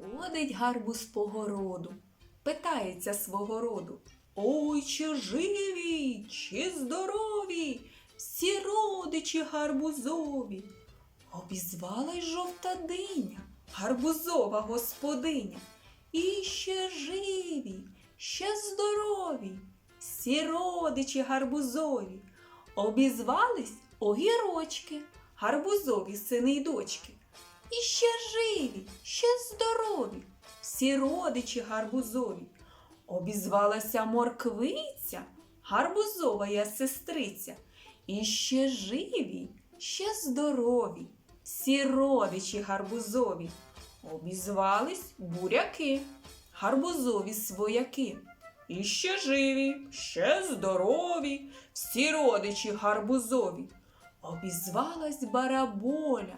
Ходить гарбуз по городу, питається свого роду. Ой, чи живі, чи здорові, всі родичі гарбузові. Обізвалась жовта диня, гарбузова господиня. І ще живі, ще здорові, всі родичі гарбузові. Обізвались огірочки, гарбузові сини й дочки. І ще живі, ще всі родичі гарбузові. Обізвалася морквиця, гарбузова я сестриця. І ще живі, ще здорові, всі родичі гарбузові. Обізвались буряки, гарбузові свояки. І ще живі, ще здорові, всі родичі гарбузові. Обізвалась бараболя,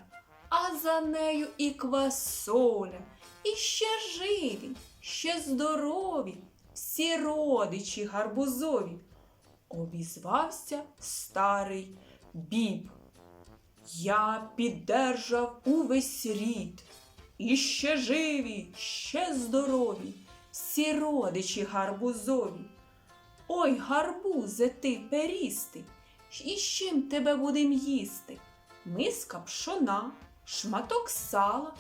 а за нею і квасоля. І ще живі, ще здорові, всі родичі гарбузові. Обізвався старий біб. Я піддержав увесь рід. І ще живі, ще здорові, всі родичі гарбузові. Ой, гарбузе ти перістий, і з чим тебе будем їсти? Миска пшона, шматок сала,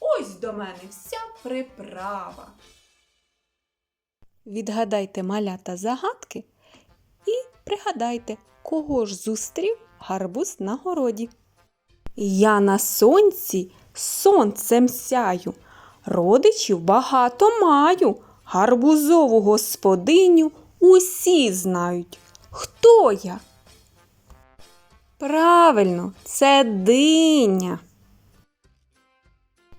ось до мене вся приправа. Відгадайте малята загадки і пригадайте, кого ж зустрів гарбуз на городі. Я на сонці сонцем сяю, родичів багато маю, гарбузову господиню усі знають. Хто я? Правильно, це диня.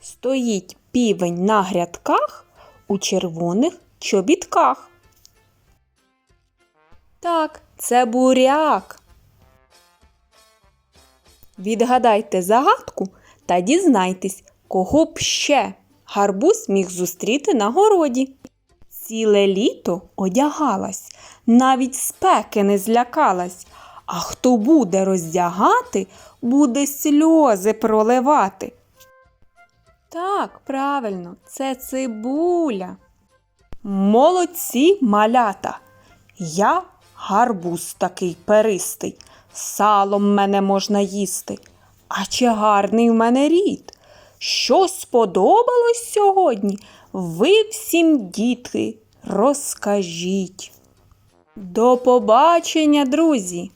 Стоїть півень на грядках у червоних чобітках. Так, це буряк. Відгадайте загадку та дізнайтесь, кого б ще гарбуз міг зустріти на городі. Ціле літо одягалась, навіть спеки не злякалась. А хто буде роздягати, буде сльози проливати. Так, правильно, це цибуля. Молодці малята. Я гарбуз такий перистий, салом мене можна їсти. А чи гарний в мене рід? Що сподобалось сьогодні? Ви всім, дітки, розкажіть. До побачення, друзі!